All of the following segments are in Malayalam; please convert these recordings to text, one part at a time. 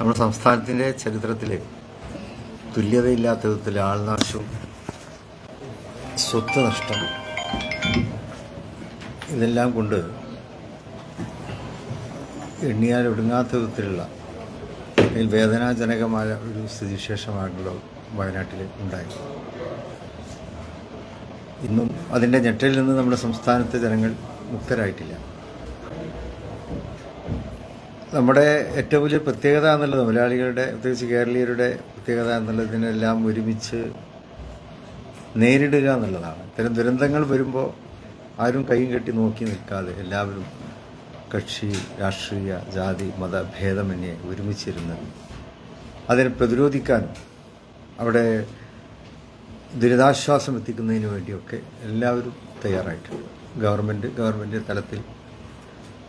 നമ്മുടെ സംസ്ഥാനത്തിന്റെ ചരിത്രത്തിലെ തുല്യതയില്ലാത്ത വിധത്തിൽ ആൾനാശവും സ്വത്ത് നഷ്ടം ഇതെല്ലാം കൊണ്ട് എണ്ണിയാൽ ഒടുങ്ങാത്ത വിധത്തിലുള്ള അതിൽ വേദനാജനകമായ ഒരു സ്ഥിതിവിശേഷമായിട്ടുള്ള വയനാട്ടിൽ ഉണ്ടായി ഇന്നും അതിന്റെ ഞെട്ടലിൽ നിന്ന് നമ്മുടെ സംസ്ഥാനത്തെ ജനങ്ങൾ മുക്തരായിട്ടില്ല. നമ്മുടെ ഏറ്റവും വലിയ പ്രത്യേകത എന്നുള്ളത് മലയാളികളുടെ പ്രത്യേകിച്ച് കേരളീയരുടെ പ്രത്യേകത എന്നുള്ളതിനെല്ലാം ഒരുമിച്ച് നേരിടുക എന്നുള്ളതാണ്. ഇത്തരം ദുരന്തങ്ങൾ വരുമ്പോൾ ആരും കൈയും കെട്ടി നോക്കി നിൽക്കാതെ എല്ലാവരും കക്ഷി രാഷ്ട്രീയ ജാതി മത ഭേദമന്യേ ഒരുമിച്ചിരുന്ന് അതിനെ പ്രതിരോധിക്കാൻ അവിടെ ദുരിതാശ്വാസം എത്തിക്കുന്നതിന് വേണ്ടിയൊക്കെ എല്ലാവരും തയ്യാറായിട്ടുണ്ട്. ഗവൺമെന്റ് ഗവൺമെന്റ് തലത്തിൽ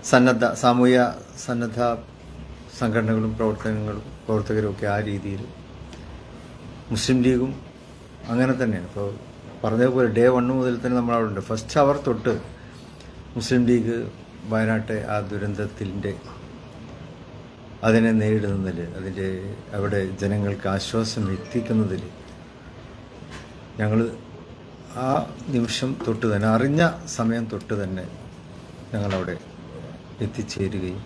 സന്നദ്ധ സാമൂഹ്യ സന്നദ്ധ സംഘടനകളും പ്രവർത്തനങ്ങളും പ്രവർത്തകരും ഒക്കെ ആ രീതിയിൽ മുസ്ലിം ലീഗും അങ്ങനെ തന്നെയാണ്. ഇപ്പോൾ പറഞ്ഞതുപോലെ ഡേ വണ്ണ് മുതൽ തന്നെ നമ്മൾ അവിടെ ഉണ്ട്. ഫസ്റ്റ് അവർ തൊട്ട് മുസ്ലിം ലീഗ് വയനാട്ടെ ആ ദുരന്തത്തിന്റെ അതിനെ നേരിടുന്നതിൽ അതിന്റെ അവിടെ ജനങ്ങൾക്ക് ആശ്വാസം എത്തിക്കുന്നതിൽ ഞങ്ങൾ ആ നിമിഷം തൊട്ട് തന്നെ അറിഞ്ഞ സമയം തൊട്ട് തന്നെ ഞങ്ങളവിടെ എത്തിച്ചേരുകയും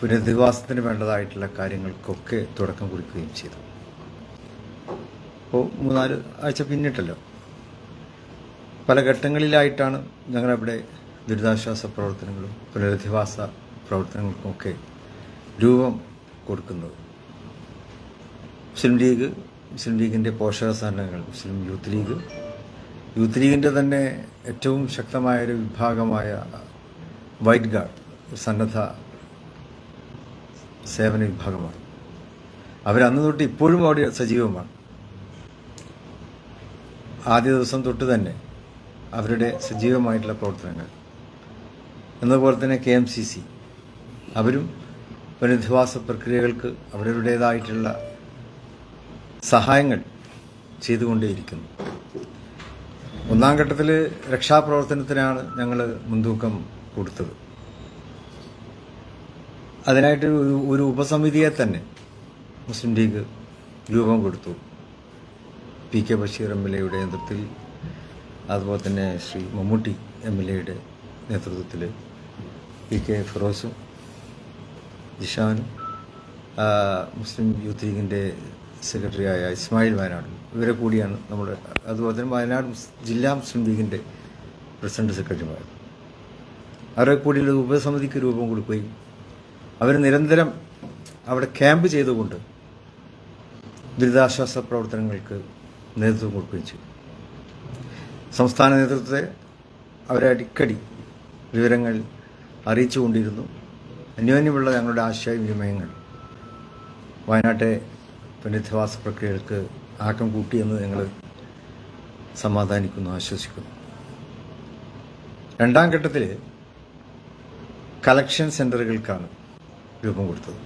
പുനരധിവാസത്തിന് വേണ്ടതായിട്ടുള്ള കാര്യങ്ങൾക്കൊക്കെ തുടക്കം കുറിക്കുകയും ചെയ്തു. അപ്പോൾ മൂന്നാൽ ആഴ്ച പിന്നിട്ടല്ലോ. പല ഘട്ടങ്ങളിലായിട്ടാണ് ഞങ്ങളവിടെ ദുരിതാശ്വാസ പ്രവർത്തനങ്ങളും പുനരധിവാസ പ്രവർത്തനങ്ങൾക്കുമൊക്കെ രൂപം കൊടുക്കുന്നത്. മുസ്ലിം ലീഗ് മുസ്ലിം ലീഗിന്റെ പോഷക സംഘടനകൾ മുസ്ലിം യൂത്ത് ലീഗ്. യൂത്ത് ലീഗിന്റെ തന്നെ ഏറ്റവും ശക്തമായൊരു വിഭാഗമായ വൈറ്റ് ഗാർഡ് സന്നദ്ധ സേവന വിഭാഗമാണ്. അവരന്ന് തൊട്ട് ഇപ്പോഴും അവിടെ സജീവമാണ്. ആദ്യ ദിവസം തൊട്ട് തന്നെ അവരുടെ സജീവമായിട്ടുള്ള പ്രവർത്തനങ്ങൾ. എന്നതുപോലെ തന്നെ കെ എം സി സി. അവരും പുനരധിവാസ പ്രക്രിയകൾക്ക് അവരവരുടേതായിട്ടുള്ള സഹായങ്ങൾ ചെയ്തുകൊണ്ടേയിരിക്കുന്നു. ഒന്നാം ഘട്ടത്തിൽ രക്ഷാപ്രവർത്തനത്തിനാണ് ഞങ്ങൾ മുൻതൂക്കം കൊടുത്തത്. അതിനായിട്ട് ഒരു ഉപസമിതിയെ തന്നെ മുസ്ലിം ലീഗ് രൂപം കൊടുത്തു. P K Basheer M L എയുടെ നേതൃത്വത്തിൽ അതുപോലെ തന്നെ ശ്രീ മമ്മൂട്ടി എം എൽ എയുടെ നേതൃത്വത്തിൽ പി കെ ഫിറോസും ജിഷാനും മുസ്ലിം യൂത്ത് ലീഗിന്റെ സെക്രട്ടറിയായ ഇസ്മായിൽ വയനാടും ഇവരെ കൂടിയാണ് നമ്മുടെ അതുപോലെ തന്നെ വയനാട് ജില്ലാ മുസ്ലിം ലീഗിന്റെ പ്രസിഡന്റ് സെക്രട്ടറിമാർ അവരെ കൂടി ഒരു ഉപസമിതിക്ക് രൂപം കൊടുക്കുകയും അവർ നിരന്തരം അവിടെ ക്യാമ്പ് ചെയ്തുകൊണ്ട് ദുരിതാശ്വാസ പ്രവർത്തനങ്ങൾക്ക് നേതൃത്വം കൊടുക്കുകയും ചെയ്തു. സംസ്ഥാന നേതൃത്വത്തെ അവരെ അടിക്കടി വിവരങ്ങൾ അറിയിച്ചുകൊണ്ടിരുന്നു അന്യോന്യമുള്ള ഞങ്ങളുടെ ആശയവിനിമയങ്ങൾ വയനാട്ടെ പുനരധിവാസ പ്രക്രിയകൾക്ക് ആക്കം കൂട്ടിയെന്ന് ഞങ്ങൾ സമാധാനിക്കുന്നു ആശ്വസിക്കുന്നു. രണ്ടാം ഘട്ടത്തിൽ കളക്ഷൻ സെന്ററുകൾക്കാണ് രൂപം കൊടുത്തത്.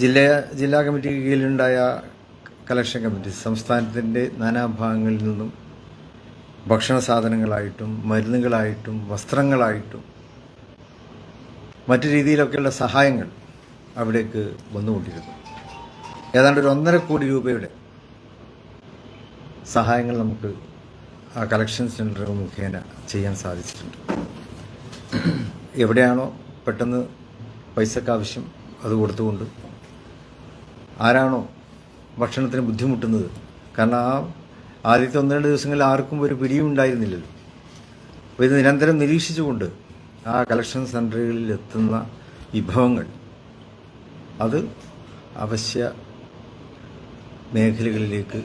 ജില്ല ജില്ലാ കമ്മിറ്റിക്ക് കീഴിലുണ്ടായ കളക്ഷൻ കമ്മിറ്റി സംസ്ഥാനത്തിന്റെ നാനാഭാഗങ്ങളിൽ നിന്നും ഭക്ഷണ സാധനങ്ങളായിട്ടും മരുന്നുകളായിട്ടും വസ്ത്രങ്ങളായിട്ടും മറ്റു രീതിയിലൊക്കെയുള്ള സഹായങ്ങൾ അവിടേക്ക് വന്നുകൊണ്ടിരുന്നു. ഏതാണ്ട് ഒരു ഒന്നര കോടി രൂപയുടെ സഹായങ്ങൾ നമുക്ക് ആ കളക്ഷൻ സെന്റർ മുഖേന ചെയ്യാൻ സാധിച്ചിട്ടുണ്ട്. എവിടെയാണോ പെട്ടെന്ന് പൈസക്ക് ആവശ്യം അത് കൊടുത്തുകൊണ്ട് ആരാണോ ഭക്ഷണത്തിന് ബുദ്ധിമുട്ടുന്നത്? കാരണം ആ ആദ്യത്തെ ഒന്ന് രണ്ട് ദിവസങ്ങളിൽ ആർക്കും ഒരു പിടിയും ഉണ്ടായിരുന്നില്ലല്ലോ. അപ്പോൾ ഇത് നിരന്തരം നിരീക്ഷിച്ചുകൊണ്ട് ആ കളക്ഷൻ സെന്ററുകളിൽ എത്തുന്ന വിഭവങ്ങൾ അത് അവശ്യ മേഖലകളിലേക്ക്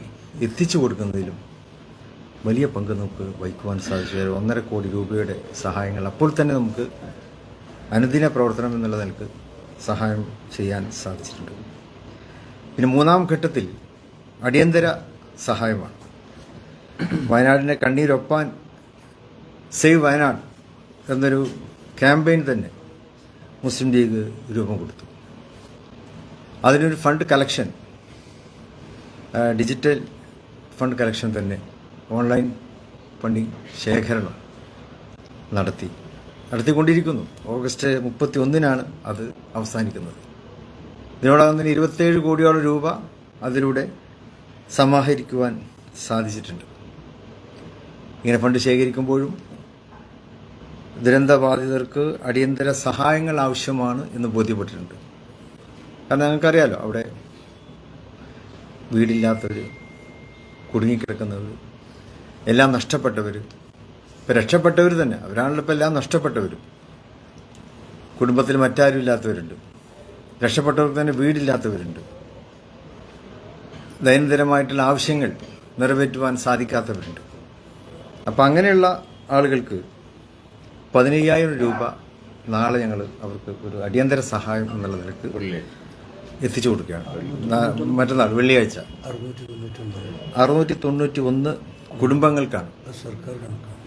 എത്തിച്ചു കൊടുക്കുന്നതിലും വലിയ പങ്ക് നമുക്ക് വഹിക്കുവാൻ സാധിച്ചു. ഒന്നര കോടി രൂപയുടെ സഹായങ്ങൾ അപ്പോൾ തന്നെ നമുക്ക് അനുദിന പ്രവർത്തനം എന്നുള്ള നിലയ്ക്ക് സഹായം ചെയ്യാൻ സാധിച്ചിട്ടുണ്ട്. പിന്നെ മൂന്നാം ഘട്ടത്തിൽ അടിയന്തര സഹായമാണ്. വയനാടിനെ കണ്ണീരൊപ്പാൻ സേവ് വയനാട് എന്നൊരു ക്യാമ്പയിൻ തന്നെ മുസ്ലിം ലീഗ് രൂപം കൊടുത്തു. അതിനൊരു fund collection digital fund collection തന്നെ ഓൺലൈൻ ഫണ്ടിങ് ശേഖരണം നടത്തി. നടത്തിക്കൊണ്ടിരിക്കുന്നു. ഓഗസ്റ്റ് മുപ്പത്തി ഒന്നിനാണ് അത് അവസാനിക്കുന്നത്. ഇതിനോടകം തന്നെ ഇരുപത്തേഴ് കോടിയോളം രൂപ അതിലൂടെ സമാഹരിക്കുവാൻ സാധിച്ചിട്ടുണ്ട്. ഇങ്ങനെ ഫണ്ട് ശേഖരിക്കുമ്പോഴും ദുരന്തബാധിതർക്ക് അടിയന്തര സഹായങ്ങൾ ആവശ്യമാണ് എന്ന് ബോധ്യപ്പെട്ടിട്ടുണ്ട്. കാരണം ഞങ്ങൾക്കറിയാലോ അവിടെ വീടില്ലാത്തവർ കുടുങ്ങിക്കിടക്കുന്നവർ എല്ലാം നഷ്ടപ്പെട്ടവർ ഇപ്പം രക്ഷപ്പെട്ടവർ തന്നെ. അവരാണല്ലോ ഇപ്പം എല്ലാം നഷ്ടപ്പെട്ടവരും. കുടുംബത്തിൽ മറ്റാരും ഇല്ലാത്തവരുണ്ട് രക്ഷപ്പെട്ടവർക്ക് തന്നെ വീടില്ലാത്തവരുണ്ട്. ദൈനംദിനമായിട്ടുള്ള ആവശ്യങ്ങൾ നിറവേറ്റുവാൻ സാധിക്കാത്തവരുണ്ട്. അപ്പം അങ്ങനെയുള്ള ആളുകൾക്ക് പതിനയ്യായിരം രൂപ നാളെ ഞങ്ങൾ അവർക്ക് ഒരു അടിയന്തര സഹായം എന്നുള്ള നിലയ്ക്ക് എത്തിച്ചു കൊടുക്കുകയാണ്. മറ്റന്നാൾ വെള്ളിയാഴ്ച. അറുന്നൂറ്റി തൊണ്ണൂറ്റി ഒന്ന് കുടുംബങ്ങൾക്കാണ്. സർക്കാർ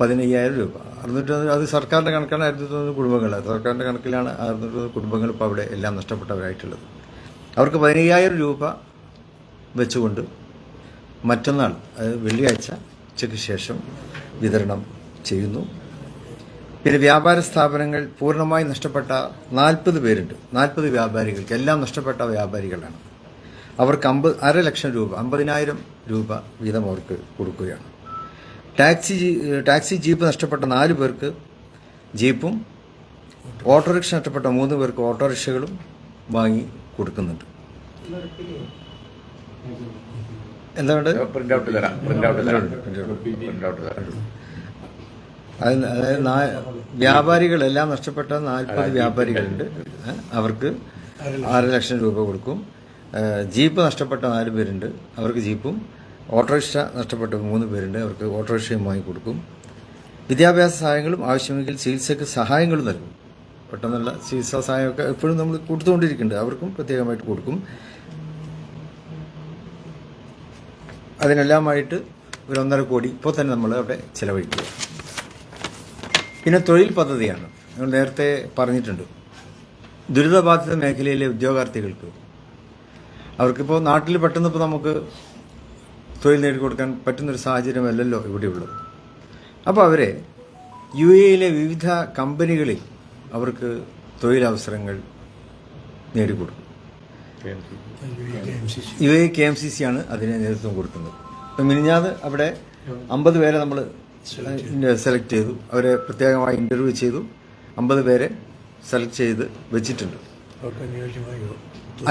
പതിനയ്യായിരം രൂപ. അറുന്നൂറ്റി അത് സർക്കാരിന്റെ കണക്കാണ് ആയിരത്തി തൊണ്ണൂറ് കുടുംബങ്ങൾ സർക്കാരിന്റെ കണക്കിലാണ് അറുന്നൂറ്റി തൊണ്ണൂറ് കുടുംബങ്ങൾ ഇപ്പോൾ അവിടെ എല്ലാം നഷ്ടപ്പെട്ടവരായിട്ടുള്ളത്. അവർക്ക് പതിനയ്യായിരം രൂപ വെച്ചുകൊണ്ട് മറ്റന്നാൾ വെള്ളിയാഴ്ച ഉച്ചയ്ക്ക് ശേഷം വിതരണം ചെയ്യുന്നു. പിന്നെ വ്യാപാര സ്ഥാപനങ്ങൾ പൂർണമായി നഷ്ടപ്പെട്ട നാൽപ്പത് പേരുണ്ട്. നാൽപ്പത് വ്യാപാരികൾക്ക് എല്ലാം നഷ്ടപ്പെട്ട വ്യാപാരികളാണ്. അവർക്ക് അമ്പത് അര ലക്ഷം രൂപ അമ്പതിനായിരം രൂപ വീതം അവർക്ക് കൊടുക്കുകയാണ്. ടാക്സി ടാക്സി ജീപ്പ് നഷ്ടപ്പെട്ട നാല് പേർക്ക് ജീപ്പും ഓട്ടോറിക്ഷ നഷ്ടപ്പെട്ട മൂന്ന് പേർക്ക് ഓട്ടോറിക്ഷകളും വാങ്ങി കൊടുക്കുന്നുണ്ട്. എന്താ വേണ്ടത്? പ്രിന്റ് ഔട്ട് തരാം പ്രിന്റ് ഔട്ട് തരാം. പ്രിന്റ് ഔട്ട് തരാം അത് അതായത് വ്യാപാരികളെല്ലാം നഷ്ടപ്പെട്ട നാൽപ്പത് വ്യാപാരികളുണ്ട്. അവർക്ക് ആറ് ലക്ഷം രൂപ കൊടുക്കും. ജീപ്പ് നഷ്ടപ്പെട്ട നാല് പേരുണ്ട്. അവർക്ക് ജീപ്പും ഓട്ടോറിക്ഷ നഷ്ടപ്പെട്ട മൂന്ന് പേരുണ്ട് അവർക്ക് ഓട്ടോറിക്ഷയും വാങ്ങിക്കൊടുക്കും. വിദ്യാഭ്യാസ സഹായങ്ങളും ആവശ്യമെങ്കിൽ ചികിത്സയ്ക്ക് സഹായങ്ങളും നൽകും. പെട്ടെന്നുള്ള ചികിത്സാ സഹായമൊക്കെ എപ്പോഴും നമ്മൾ കൊടുത്തുകൊണ്ടിരിക്കുന്നുണ്ട്. അവർക്കും പ്രത്യേകമായിട്ട് കൊടുക്കും. അതിനെല്ലാമായിട്ട് ഒരു ഒന്നര കോടി ഇപ്പോൾ തന്നെ നമ്മൾ അവിടെ ചിലവഴിക്കുക. പിന്നെ തൊഴിൽ പദ്ധതിയാണ്. നമ്മൾ നേരത്തെ പറഞ്ഞിട്ടുണ്ട്. ദുരിതബാധിത മേഖലയിലെ ഉദ്യോഗാർത്ഥികൾക്ക് അവർക്കിപ്പോൾ നാട്ടിൽ പെട്ടെന്ന് ഇപ്പോൾ നമുക്ക് തൊഴിൽ നേടിക്കൊടുക്കാൻ പറ്റുന്നൊരു സാഹചര്യമല്ലല്ലോ ഇവിടെയുള്ളത്. അപ്പോൾ അവരെ യു എയിലെ വിവിധ കമ്പനികളിൽ അവർക്ക് തൊഴിലവസരങ്ങൾ നേടിക്കൊടുക്കും. U A K M C C ആണ് അതിനെ നേതൃത്വം കൊടുക്കുന്നത്. ഇപ്പം മിനിഞ്ഞാത് അവിടെ അമ്പത് പേരെ നമ്മൾ സെലക്ട് ചെയ്തു. അവരെ പ്രത്യേകമായി ഇന്റർവ്യൂ ചെയ്തു. അമ്പത് പേരെ സെലക്ട് ചെയ്ത് വെച്ചിട്ടുണ്ട്.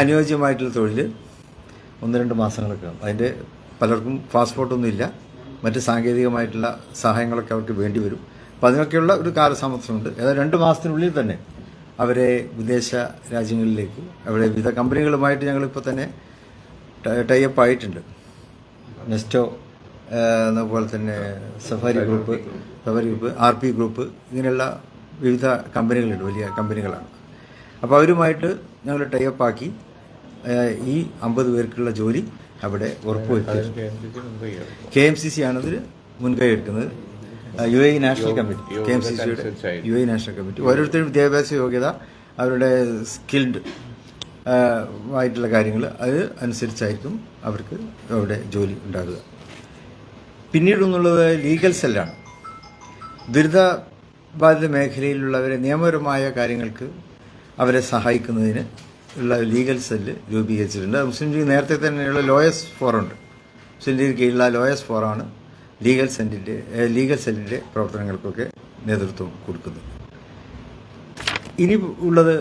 അനുയോജ്യമായിട്ടുള്ള തൊഴിൽ ഒന്ന് രണ്ട് മാസങ്ങളൊക്കെ അതിന്റെ പലർക്കും പാസ്പോർട്ടൊന്നും ഇല്ല മറ്റ് സാങ്കേതികമായിട്ടുള്ള സഹായങ്ങളൊക്കെ അവർക്ക് വേണ്ടി വരും അപ്പോൾ അതിനൊക്കെയുള്ള ഒരു കാലതാമസമുണ്ട്. ഏതായാലും രണ്ട് മാസത്തിനുള്ളിൽ തന്നെ അവരെ വിദേശ രാജ്യങ്ങളിലേക്ക് അവിടെ വിവിധ കമ്പനികളുമായിട്ട് ഞങ്ങളിപ്പോൾ തന്നെ ടൈപ്പ് ആയിട്ടുണ്ട്. നെസ്റ്റോ അതുപോലെ തന്നെ Safari group Safari group R P group ഇങ്ങനെയുള്ള വിവിധ കമ്പനികളുണ്ട്. വലിയ കമ്പനികളാണ്. അപ്പോൾ അവരുമായിട്ട് ഞങ്ങൾ ടൈപ്പ് ആക്കി ഈ അമ്പത് പേർക്കുള്ള ജോലി അവിടെ ഉറപ്പുവരുത്തി. കെ എം സി സി ആണതിൽ മുൻകൈ എടുക്കുന്നത്. U A national committee. K M C സിയുടെ യു എ നാഷണൽ കമ്മിറ്റി. ഓരോരുത്തരും വിദ്യാഭ്യാസ യോഗ്യത അവരുടെ സ്കിൽഡ് ആയിട്ടുള്ള കാര്യങ്ങൾ അത് അനുസരിച്ചായിരിക്കും അവർക്ക് അവിടെ ജോലി ഉണ്ടാകുക. പിന്നീടൊന്നുള്ളത് ലീഗൽ സെല്ലാണ്. ദുരിതബാധിത മേഖലയിലുള്ളവരെ നിയമപരമായ കാര്യങ്ങൾക്ക് അവരെ സഹായിക്കുന്നതിന് ഉള്ള ലീഗൽ സെല്ല് രൂപീകരിച്ചിട്ടുണ്ട്. മുസ്ലിം ലീഗ് നേരത്തെ തന്നെയുള്ള ലോയസ് ഫോറുണ്ട് മുസ്ലിം ലീഗ് കീഴിലുള്ള ലോയസ് ഫോറാണ് ലീഗൽ സെല്ലിന്റെ ലീഗൽ സെല്ലിന്റെ പ്രവർത്തനങ്ങൾക്കൊക്കെ നേതൃത്വം കൊടുക്കുന്നത്. ഇനി ഉള്ളത്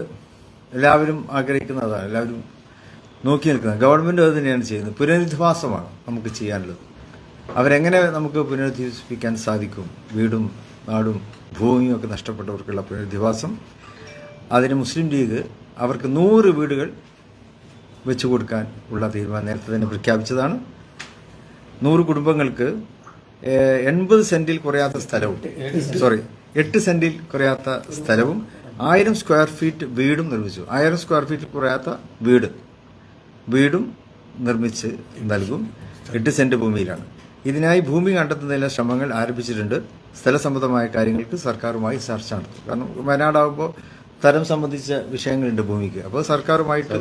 എല്ലാവരും ആഗ്രഹിക്കുന്നതാണ് എല്ലാവരും നോക്കി നിൽക്കുന്നത്. ഗവൺമെന്റ് അത് തന്നെയാണ് ചെയ്യുന്നത്. പുനരധിവാസമാണ് നമുക്ക് ചെയ്യാനുള്ളത്. അവരെങ്ങനെ നമുക്ക് പുനരധിവസിപ്പിക്കാൻ സാധിക്കും? വീടും നാടും ഭൂമിയും ഒക്കെ നഷ്ടപ്പെട്ടവർക്കുള്ള പുനരധിവാസം. അതിന് മുസ്ലിം ലീഗ് അവർക്ക് നൂറ് വീടുകൾ വെച്ചു കൊടുക്കാൻ ഉള്ള തീരുമാനം നേരത്തെ തന്നെ പ്രഖ്യാപിച്ചതാണ്. നൂറ് കുടുംബങ്ങൾക്ക് എൺപത് സെന്റിൽ കുറയാത്ത സ്ഥലവും സോറി എട്ട് സെന്റിൽ കുറയാത്ത സ്ഥലവും ആയിരം സ്ക്വയർ ഫീറ്റ് വീടും നിർമ്മിച്ചു. ആയിരം സ്ക്വയർ ഫീറ്റ് കുറയാത്ത വീട് വീടും നിർമ്മിച്ച് നൽകും. എട്ട് സെന്റ് ഭൂമിയിലാണ്. ഇതിനായി ഭൂമി കണ്ടെത്തുന്നതിനുള്ള ശ്രമങ്ങൾ ആരംഭിച്ചിട്ടുണ്ട്. സ്ഥലസംബന്ധമായ കാര്യങ്ങൾക്ക് സർക്കാരുമായി ചർച്ച നടത്തും. കാരണം വയനാടാകുമ്പോൾ തരം സംബന്ധിച്ച വിഷയങ്ങളുണ്ട് ഭൂമിക്ക്. അപ്പോൾ സർക്കാരുമായിട്ട്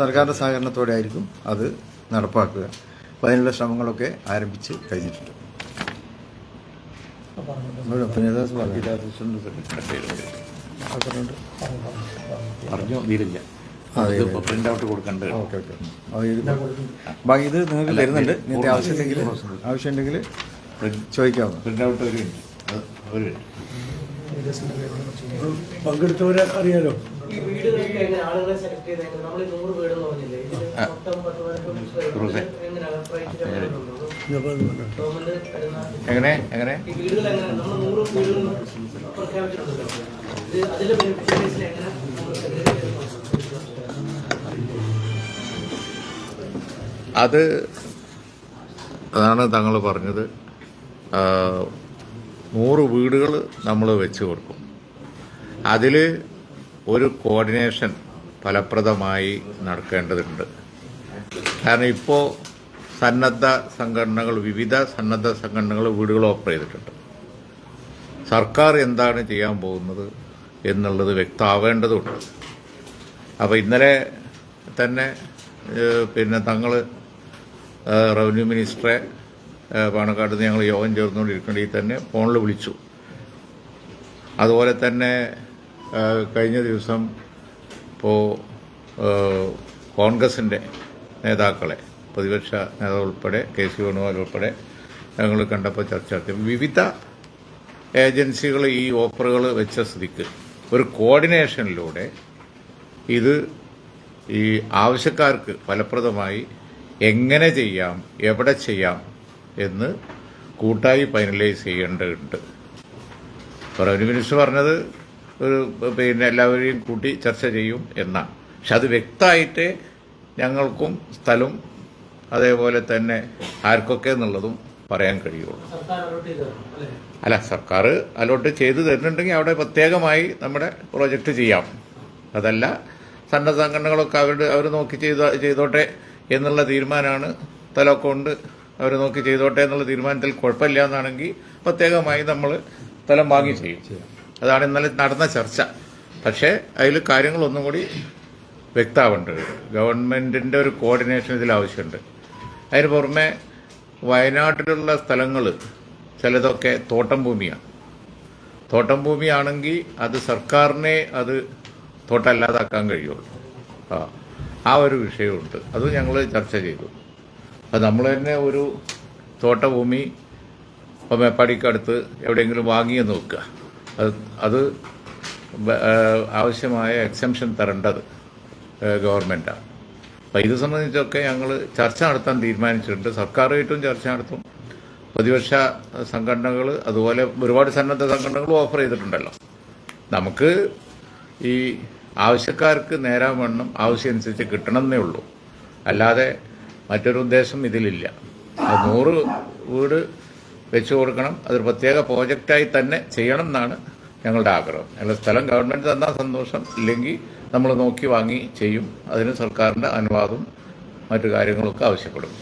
സർക്കാരിന്റെ സഹകരണത്തോടെ ആയിരിക്കും അത് നടപ്പാക്കുക. അപ്പോൾ അതിനുള്ള ശ്രമങ്ങളൊക്കെ ആരംഭിച്ച് കഴിഞ്ഞിട്ടുണ്ട്. പറഞ്ഞു? തീരില്ല. ഇത് ബാക്കി ഇത് നിങ്ങൾക്ക് തരുന്നുണ്ട്. ഇങ്ങനത്തെ ആവശ്യമുണ്ടെങ്കിൽ ആവശ്യമുണ്ടെങ്കിൽ ചോദിക്കാവുന്നു പ്രിന്റ് ഔട്ട് ഒരു മിനിറ്റ്. അത് ഒരു മിനിറ്റ്. പങ്കെടുത്തവരെ അറിയാലോ? എങ്ങനെ എങ്ങനെ അത് അതാണ് തങ്ങൾ പറഞ്ഞത്. നൂറ് വീടുകൾ നമ്മൾ വെച്ച് കൊടുക്കും. അതിൽ ഒരു കോർഡിനേഷൻ ഫലപ്രദമായി നടക്കേണ്ടതുണ്ട്. കാരണം ഇപ്പോൾ സന്നദ്ധ സംഘടനകൾ വിവിധ സന്നദ്ധ സംഘടനകൾ വീടുകൾ ഓഫർ ചെയ്തിട്ടുണ്ട്. സർക്കാർ എന്താണ് ചെയ്യാൻ പോകുന്നത് എന്നുള്ളത് വ്യക്തമാവേണ്ടതുണ്ട്. അപ്പോൾ ഇന്നലെ തന്നെ പിന്നെ തങ്ങൾ റവന്യൂ മിനിസ്റ്ററെ പാണക്കാട് ഞങ്ങൾ യോഗം ചേർന്നുകൊണ്ടിരിക്കണമെങ്കിൽ തന്നെ ഫോണിൽ വിളിച്ചു. അതുപോലെ തന്നെ കഴിഞ്ഞ ദിവസം ഇപ്പോൾ കോൺഗ്രസിന്റെ നേതാക്കളെ പ്രതിപക്ഷ നേതാവ് ഉൾപ്പെടെ കെ സി വേണുഗോപാൽ ഉൾപ്പെടെ ഞങ്ങൾ കണ്ടപ്പോൾ ചർച്ച നടത്തി. വിവിധ ഏജൻസികൾ ഈ ഓഫറുകൾ വെച്ച സ്ഥിതിക്ക് ഒരു കോർഡിനേഷനിലൂടെ ഇത് ഈ ആവശ്യക്കാർക്ക് ഫലപ്രദമായി എങ്ങനെ ചെയ്യാം എവിടെ ചെയ്യാം എന്ന് കൂട്ടായി ഫൈനലൈസ് ചെയ്യേണ്ടതുണ്ട്. റവന്യൂ മിനിസ്റ്റർ പറഞ്ഞത് ഒരു പിന്നെ എല്ലാവരെയും കൂട്ടി ചർച്ച ചെയ്യും എന്നാണ്. പക്ഷെ അത് വ്യക്തമായിട്ട് ഞങ്ങൾക്കും സ്ഥലം അതേപോലെ തന്നെ ആർക്കൊക്കെ എന്നുള്ളതും പറയാൻ കഴിയുള്ളൂ. അല്ലേ? സർക്കാർ അലോട്ട് ചെയ്തു തരുന്നുണ്ടെങ്കിൽ അവിടെ പ്രത്യേകമായി നമ്മുടെ പ്രോജക്റ്റ് ചെയ്യാം. അതല്ല സന്നദ്ധ സംഘടനകളൊക്കെ അവരുടെ അവർ നോക്കി ചെയ്ത ചെയ്തോട്ടെ എന്നുള്ള തീരുമാനമാണ് തലക്കൊണ്ട് കൊണ്ട് അവർ നോക്കി ചെയ്തോട്ടെ എന്നുള്ള തീരുമാനത്തിൽ കുഴപ്പമില്ല എന്നാണെങ്കിൽ പ്രത്യേകമായി നമ്മൾ സ്ഥലം വാങ്ങി ചെയ്യും. അതാണ് ഇന്നലെ നടന്ന ചർച്ച. പക്ഷേ അതിൽ കാര്യങ്ങളൊന്നും കൂടി വ്യക്തമാവേണ്ടത് ഗവൺമെന്റിന്റെ ഒരു കോർഡിനേഷൻ ഇതിൽ ആവശ്യമുണ്ട്. അതിന് പുറമെ വയനാട്ടിലുള്ള സ്ഥലങ്ങൾ ചിലതൊക്കെ തോട്ടം ഭൂമിയാണ്. തോട്ടം ഭൂമിയാണെങ്കിൽ അത് സർക്കാരിനെ അത് തോട്ടമല്ലാതാക്കാൻ കഴിയുള്ളൂ. ആ ആ ഒരു വിഷയമുണ്ട്. അത് ഞങ്ങൾ ചർച്ച ചെയ്തു. അത് നമ്മൾ തന്നെ ഒരു തോട്ടഭൂമി ഇപ്പോൾ മേപ്പാടിക്കടുത്ത് എവിടെയെങ്കിലും വാങ്ങിയെന്ന് നോക്കുക. അത് അത് ആവശ്യമായ എക്സംഷൻ തരേണ്ടത് ഗവൺമെന്റാണ് അപ്പം ഇത് സംബന്ധിച്ചൊക്കെ ഞങ്ങൾ ചർച്ച നടത്താൻ തീരുമാനിച്ചിട്ടുണ്ട്. സർക്കാരുമായിട്ടും ചർച്ച നടത്തും. പ്രതിപക്ഷ സംഘടനകൾ അതുപോലെ ഒരുപാട് സന്നദ്ധ സംഘടനകളും ഓഫർ ചെയ്തിട്ടുണ്ടല്ലോ. നമുക്ക് ഈ ആവശ്യക്കാർക്ക് നേരാൻ വണ്ണം ആവശ്യമനുസരിച്ച് കിട്ടണമെന്നേ ഉള്ളൂ. അല്ലാതെ മറ്റൊരു ഉദ്ദേശം ഇതിലില്ല. അത് നൂറ് വീട് വെച്ചു കൊടുക്കണം. അതൊരു പ്രത്യേക പ്രോജക്റ്റായി തന്നെ ചെയ്യണം എന്നാണ് ഞങ്ങളുടെ ആഗ്രഹം. ഞങ്ങളുടെ സ്ഥലം ഗവൺമെന്റ് തന്നാൽ സന്തോഷം. ഇല്ലെങ്കിൽ നമ്മൾ നോക്കി വാങ്ങി ചെയ്യും. അതിന് സർക്കാരിന്റെ അനുവാദവും മറ്റു കാര്യങ്ങളൊക്കെ ആവശ്യപ്പെടും.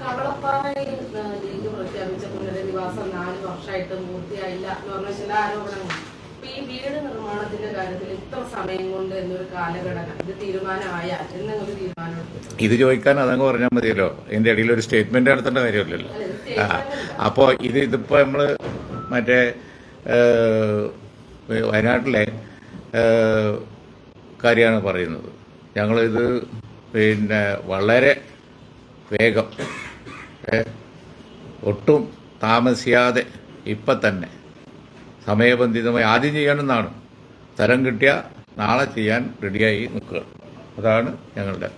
കവളപ്പാറയിൽ പൂർത്തിയായില്ല എന്ന് പറഞ്ഞ ചില ആരോപണങ്ങൾ ഈ വീട് നിർമ്മാണത്തിന്റെ കാര്യത്തിൽ ഇത്ര സമയം കൊണ്ട് എന്നൊരു കാലഘടന ഇത് തീരുമാനമായാൽ എന്നൊരു തീരുമാനം. ഇത് ചോദിക്കാൻ അതങ്ങ് പറഞ്ഞാൽ മതിയല്ലോ. ഇതിന്റെ ഇടയിൽ ഒരു സ്റ്റേറ്റ്മെന്റ് നടത്തേണ്ട കാര്യമില്ലല്ലോ. ആ അപ്പോ അപ്പോൾ ഇത് ഇതിപ്പോൾ നമ്മൾ മറ്റേ വയനാട്ടിലെ കാര്യമാണ് പറയുന്നത്. ഞങ്ങളിത് പിന്നെ വളരെ വേഗം ഒട്ടും താമസിയാതെ ഇപ്പം തന്നെ സമയബന്ധിതമായി ആദ്യം ചെയ്യണമെന്നാണ് തരം കിട്ടിയ നാളെ ചെയ്യാൻ റെഡിയായി നിൽക്കുക. അതാണ് ഞങ്ങളുടെ